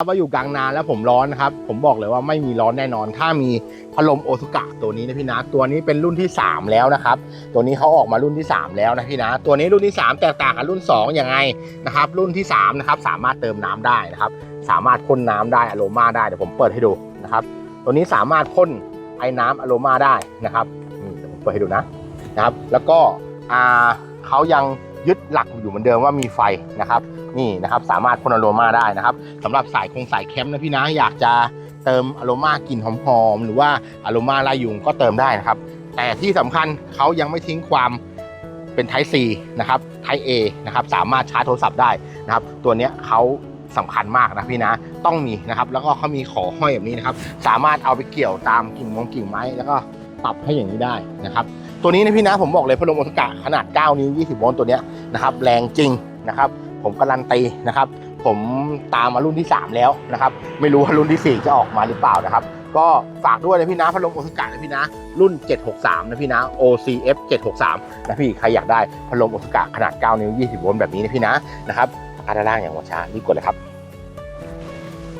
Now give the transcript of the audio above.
ว่าอยู่กลางนานแล้วผมร้อนนะครับ ผมบอกเลยว่าไม่มีร้อนแน่นอน ถ้ามีพัดลมโอซุกะตัวนี้นะพี่นะตัวนี้เป็นรุ่นที่ 3 แล้วนะครับ ตัวนี้เขาออกมารุ่นที่ 3 แล้วนะพี่นะตัวนี้รุ่นที่ 3 แตกต่างกับรุ่น2ยังไงนะครับ รุ่นที่3นะครับสามารถเติมน้ำได้นะครับ สามารถพ่นน้ำได้อะโรมาได้เดี๋ยวผมเปิดให้ดูนะครับ ตัวนี้สามารถพ่นไอ้น้ำอะโรมาได้นะครับนี่เดี๋ยวผมเปิดให้ดูนะนะครับ แล้วก็อ่าเขายัง ยึดหลักอยู่เหมือนเดิมว่ามีไฟนะครับ นี่นะครับสามารถพ่นอะโรมาได้นะครับสำหรับสายคงสายแคมป์นะพี่นะอยากจะเติมอะโรมากลิ่นหอมๆหรือว่าอะโรมาล่ยุงก็เติมได้นะครับ แต่ที่สำคัญเขายังไม่ทิ้งความเป็น Type C นะครับ Type A นะครับสามารถชาร์จโทรศัพท์ได้นะครับ ตัวเนี้ยเขาสำคัญมากนะพี่นะต้องมีนะครับ แล้วก็เขามีขอห้อยแบบนี้นะครับ สามารถเอาไปเกี่ยวตามกิ่งมงกิ่งไม้แล้วก็ปรับให้อย่างนี้ได้นะครับ ตัวนี้นะพี่นะผมบอกเลยพัดลมโอสกะขนาด 9 นิ้ว 20 โวลต์ตัวเนี้ย นะครับ แรงจริงนะครับ ผมการันตีนะครับ ผมตามมารุ่นที่ 3 แล้วนะครับ ไม่รู้ว่ารุ่นที่ 4 จะออกมาหรือเปล่านะครับ ก็ฝากด้วยนะพี่นะพัดลมโอซากะนะพี่นะ รุ่น 763 นะพี่นะ OCF 763 นะพี่ใครอยากได้พัดลมโอซากะขนาด 9 นิ้ว 20 โวลต์แบบนี้นะพี่นะนะครับราคาด้านล่างอย่างวัชชารีบกดเลยครับ